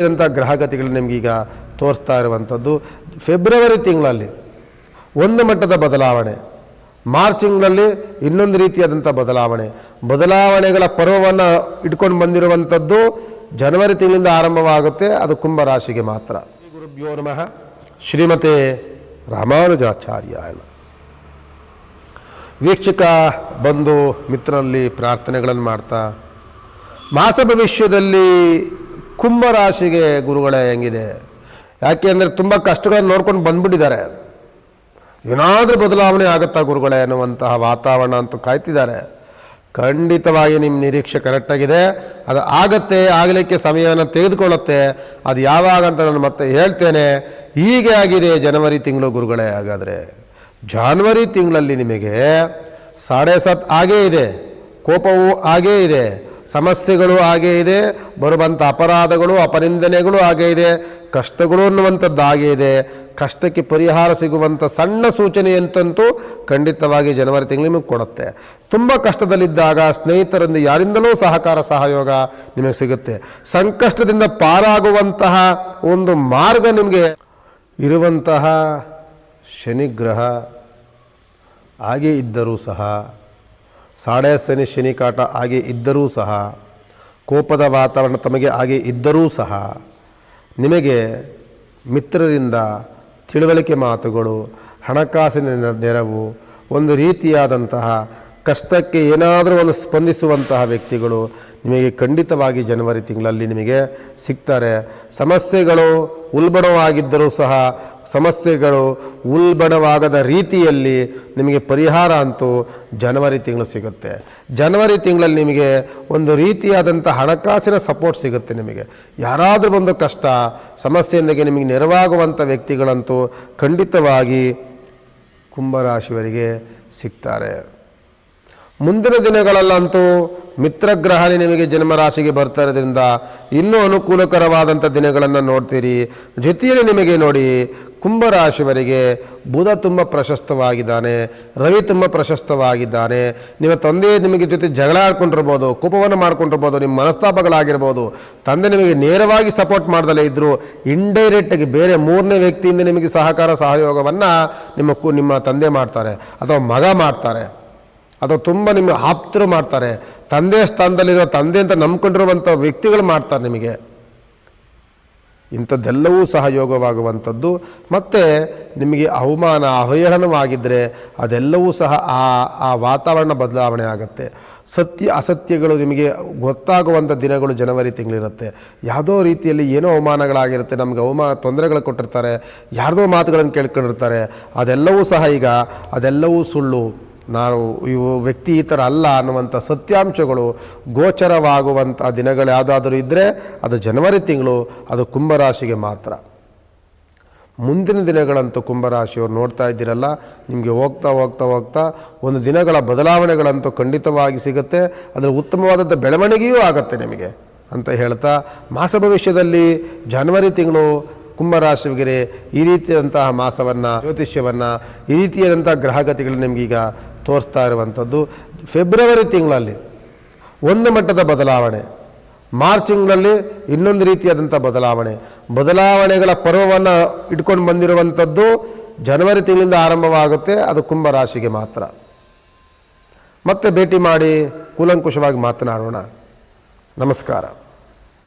ಇದಂಥ ಗ್ರಹಗತಿಗಳು ನಿಮಗೀಗ ತೋರಿಸ್ತಾ ಇರುವಂಥದ್ದು. ಫೆಬ್ರವರಿ ತಿಂಗಳಲ್ಲಿ ಒಂದು ಮಟ್ಟದ ಬದಲಾವಣೆ, ಮಾರ್ಚ್ ತಿಂಗಳಲ್ಲಿ ಇನ್ನೊಂದು ರೀತಿಯಾದಂಥ ಬದಲಾವಣೆ. ಬದಲಾವಣೆಗಳ ಪರ್ವವನ್ನು ಇಟ್ಕೊಂಡು ಬಂದಿರುವಂಥದ್ದು ಜನವರಿ ತಿಂಗಳಿಂದ ಆರಂಭವಾಗುತ್ತೆ, ಅದು ಕುಂಭರಾಶಿಗೆ ಮಾತ್ರ. ಗುರುಭ್ಯೋ ನಮಃ. ಶ್ರೀಮತೆ ರಾಮಾನುಜಾಚಾರ್ಯ ವೀಕ್ಷಕ ಬಂದು ಮಿತ್ರರಲ್ಲಿ ಪ್ರಾರ್ಥನೆಗಳನ್ನು ಮಾಡ್ತಾ, ಮಾಸ ಭವಿಷ್ಯದಲ್ಲಿ ಕುಂಭ ರಾಶಿಗೆ ಗುರುಗಳೇ ಹೆಂಗಿದೆ? ಯಾಕೆ ಅಂದರೆ ತುಂಬ ಕಷ್ಟಗಳನ್ನು ನೋಡ್ಕೊಂಡು ಬಂದ್ಬಿಟ್ಟಿದ್ದಾರೆ. ಏನಾದರೂ ಬದಲಾವಣೆ ಆಗುತ್ತಾ ಗುರುಗಳೇ ಅನ್ನುವಂತಹ ವಾತಾವರಣ ಅಂತೂ ಕಾಯ್ತಿದ್ದಾರೆ. ಖಂಡಿತವಾಗಿ ನಿಮ್ಮ ನಿರೀಕ್ಷೆ ಕರೆಕ್ಟಾಗಿದೆ ಅದು ಆಗತ್ತೆ, ಆಗಲಿಕ್ಕೆ ಸಮಯವನ್ನು ತೆಗೆದುಕೊಳ್ಳುತ್ತೆ. ಅದು ಯಾವಾಗ ಅಂತ ನಾನು ಮತ್ತೆ ಹೇಳ್ತೇನೆ. ಹೀಗೆ ಆಗಿದೆ ಜನವರಿ ತಿಂಗಳು ಗುರುಗಳೇ. ಹಾಗಾದರೆ ಜಾನ್ವರಿ ತಿಂಗಳಲ್ಲಿ ನಿಮಗೆ ಸಾಡೆ ಸತ್ ಆಗೇ ಇದೆ. ಕೋಪವು ಆಗೇ ಇದೆ. ಸಮಸ್ಯೆಗಳು ಹಾಗೇ ಇದೆ ಬರುವಂಥ ಅಪರಾಧಗಳು, ಅಪನಿಂದನೆಗಳು ಹಾಗೇ ಇದೆ, ಕಷ್ಟಗಳು ಅನ್ನುವಂಥದ್ದು ಹಾಗೇ ಇದೆ. ಕಷ್ಟಕ್ಕೆ ಪರಿಹಾರ ಸಿಗುವಂಥ ಸಣ್ಣ ಸೂಚನೆ ಅಂತಂತೂ ಖಂಡಿತವಾಗಿ ಜನವರಿ ತಿಂಗಳು ನಿಮಗೆ ಕೊಡುತ್ತೆ. ತುಂಬ ಕಷ್ಟದಲ್ಲಿದ್ದಾಗ ಸ್ನೇಹಿತರಿಂದ ಯಾರಿಂದಲೂ ಸಹಕಾರ, ಸಹಯೋಗ ನಿಮಗೆ ಸಿಗುತ್ತೆ. ಸಂಕಷ್ಟದಿಂದ ಪಾರಾಗುವಂತಹ ಒಂದು ಮಾರ್ಗ ನಿಮಗೆ ಇರುವಂತಹ ಶನಿಗ್ರಹ. ಹಾಗೆ ಇದ್ದರೂ ಸಹ ಸಾಡೆ ಶನಿ ಶನಿ ಕಾಟ ಹಾಗೆ ಇದ್ದರೂ ಸಹ, ಕೋಪದ ವಾತಾವರಣ ತಮಗೆ ಹಾಗೆ ಇದ್ದರೂ ಸಹ, ನಿಮಗೆ ಮಿತ್ರರಿಂದ ತಿಳುವಳಿಕೆ ಮಾತುಗಳು, ಹಣಕಾಸಿನ ನೆರ- ನೆರವು, ಒಂದು ರೀತಿಯಾದಂತಹ ಕಷ್ಟಕ್ಕೆ ಏನಾದರೂ ಒಂದು ಸ್ಪಂದಿಸುವಂತಹ ವ್ಯಕ್ತಿಗಳು ನಿಮಗೆ ಖಂಡಿತವಾಗಿ ಜನವರಿ ತಿಂಗಳಲ್ಲಿ ನಿಮಗೆ ಸಿಗ್ತಾರೆ. ಸಮಸ್ಯೆಗಳು ಉಲ್ಬಣವಾಗಿದ್ದರೂ ಸಹ ಸಮಸ್ಯೆಗಳು ಉಲ್ಬಣವಾಗದ ರೀತಿಯಲ್ಲಿ ನಿಮಗೆ ಪರಿಹಾರ ಅಂತೂ ಜನವರಿ ತಿಂಗಳು ಸಿಗುತ್ತೆ. ಜನವರಿ ತಿಂಗಳಲ್ಲಿ ನಿಮಗೆ ಒಂದು ರೀತಿಯಾದಂಥ ಹಣಕಾಸಿನ ಸಪೋರ್ಟ್ ಸಿಗುತ್ತೆ ನಿಮಗೆ. ಯಾರಾದರೂ ಒಂದು ಕಷ್ಟ, ಸಮಸ್ಯೆಯೊಂದಿಗೆ ನಿಮಗೆ ನೆರವಾಗುವಂಥ ವ್ಯಕ್ತಿಗಳಂತೂ ಖಂಡಿತವಾಗಿ ಕುಂಭರಾಶಿಯವರಿಗೆ ಸಿಗ್ತಾರೆ. ಮುಂದಿನ ದಿನಗಳಲ್ಲಂತೂ ಮಿತ್ರಗ್ರಹಣೆ ನಿಮಗೆ ಜನ್ಮರಾಶಿಗೆ ಬರ್ತಾ ಇರೋದ್ರಿಂದ ಇನ್ನೂ ಅನುಕೂಲಕರವಾದಂಥ ದಿನಗಳನ್ನು ನೋಡ್ತೀರಿ. ಜೊತೆಯಲ್ಲಿ ನಿಮಗೆ ನೋಡಿ ಕುಂಭರಾಶಿವರಿಗೆ ಬುಧ ತುಂಬ ಪ್ರಶಸ್ತವಾಗಿದ್ದಾನೆ, ರವಿ ತುಂಬ ಪ್ರಶಸ್ತವಾಗಿದ್ದಾನೆ. ನಿಮ್ಮ ತಂದೆ ನಿಮಗೆ ಜೊತೆ ಜಗಳ ಆಡ್ಕೊಂಡಿರ್ಬೋದು, ಕೋಪವನ್ನು ಮಾಡ್ಕೊಂಡಿರ್ಬೋದು, ನಿಮ್ಮ ಮನಸ್ತಾಪಗಳಾಗಿರ್ಬೋದು, ತಂದೆ ನಿಮಗೆ ನೇರವಾಗಿ ಸಪೋರ್ಟ್ ಮಾಡ್ದಲೇ ಇದ್ದರೂ ಇಂಡೈರೆಕ್ಟಾಗಿ ಬೇರೆ ಮೂರನೇ ವ್ಯಕ್ತಿಯಿಂದ ನಿಮಗೆ ಸಹಕಾರ ಸಹಯೋಗವನ್ನು ನಿಮ್ಮ ನಿಮ್ಮ ತಂದೆ ಮಾಡ್ತಾರೆ ಅಥವಾ ಮಗ ಮಾಡ್ತಾರೆ. ಅಥವಾ ತುಂಬ ನಿಮಗೆ ಆಪ್ತರು ಮಾಡ್ತಾರೆ. ತಂದೆ ಸ್ಥಾನದಲ್ಲಿರೋ ತಂದೆ ಅಂತ ನಂಬ್ಕೊಂಡಿರುವಂಥ ವ್ಯಕ್ತಿಗಳು ಮಾಡ್ತಾರೆ ನಿಮಗೆ. ಇಂಥದ್ದೆಲ್ಲವೂ ಸಹ ಯೋಗವಾಗುವಂಥದ್ದು. ಮತ್ತು ನಿಮಗೆ ಅವಮಾನ ಅವಹೇಳನವಾಗಿದ್ದರೆ ಅದೆಲ್ಲವೂ ಸಹ ಆ ಆ ವಾತಾವರಣ ಬದಲಾವಣೆ ಆಗುತ್ತೆ. ಸತ್ಯ, ಅಸತ್ಯಗಳು ನಿಮಗೆ ಗೊತ್ತಾಗುವಂಥ ದಿನಗಳು ಜನವರಿ ತಿಂಗಳಿರುತ್ತೆ. ಯಾವುದೋ ರೀತಿಯಲ್ಲಿ ಏನೋ ಅವಮಾನಗಳಾಗಿರುತ್ತೆ, ನಮಗೆ ಅವಮಾನ, ತೊಂದರೆಗಳು ಕೊಟ್ಟಿರ್ತಾರೆ, ಯಾರದೋ ಮಾತುಗಳನ್ನು ಕೇಳ್ಕೊಂಡಿರ್ತಾರೆ. ಅದೆಲ್ಲವೂ ಸಹ ಈಗ, ಅದೆಲ್ಲವೂ ಸುಳ್ಳು. ನಾವು ಇವು ವ್ಯಕ್ತಿ ಥರ ಅಲ್ಲ ಅನ್ನುವಂಥ ಸತ್ಯಾಂಶಗಳು ಗೋಚರವಾಗುವಂಥ ದಿನಗಳು ಯಾವುದಾದರೂ ಇದ್ದರೆ ಅದು ಜನವರಿ ತಿಂಗಳು, ಅದು ಕುಂಭರಾಶಿಗೆ ಮಾತ್ರ. ಮುಂದಿನ ದಿನಗಳಂತೂ ಕುಂಭರಾಶಿಯವರು ನೋಡ್ತಾ ಇದ್ದೀರಲ್ಲ, ನಿಮಗೆ ಹೋಗ್ತಾ ಹೋಗ್ತಾ ಹೋಗ್ತಾ ಒಂದು ದಿನಗಳ ಬದಲಾವಣೆಗಳಂತೂ ಖಂಡಿತವಾಗಿ ಸಿಗುತ್ತೆ, ಅದರ ಉತ್ತಮವಾದಂಥ ಬೆಳವಣಿಗೆಯೂ ಆಗುತ್ತೆ ನಿಮಗೆ ಅಂತ ಹೇಳ್ತಾ, ಮಾಸ ಭವಿಷ್ಯದಲ್ಲಿ ಜನವರಿ ತಿಂಗಳು ಕುಂಭರಾಶಿಗೆ ಈ ರೀತಿಯಾದಂತಹ ಮಾಸವನ್ನು, ಜ್ಯೋತಿಷ್ಯವನ್ನು, ಈ ರೀತಿಯಾದಂಥ ಗ್ರಹಗತಿಗಳು ನಿಮಗೀಗ ತೋರಿಸ್ತಾ ಇರುವಂಥದ್ದು. ಫೆಬ್ರವರಿ ತಿಂಗಳಲ್ಲಿ ಒಂದು ಮಟ್ಟದ ಬದಲಾವಣೆ. ಮಾರ್ಚ್ ತಿಂಗಳಲ್ಲಿ ಇನ್ನೊಂದು ರೀತಿಯಾದಂಥ ಬದಲಾವಣೆ. ಬದಲಾವಣೆಗಳ ಪರ್ವವನ್ನು ಇಟ್ಕೊಂಡು ಬಂದಿರುವಂಥದ್ದು ಜನವರಿ ತಿಂಗಳಿಂದ ಆರಂಭವಾಗುತ್ತೆ, ಅದು ಕುಂಭರಾಶಿಗೆ ಮಾತ್ರ. ಮತ್ತೆ ಭೇಟಿ ಮಾಡಿ ಕೂಲಂಕುಷವಾಗಿ ಮಾತನಾಡೋಣ. ನಮಸ್ಕಾರ.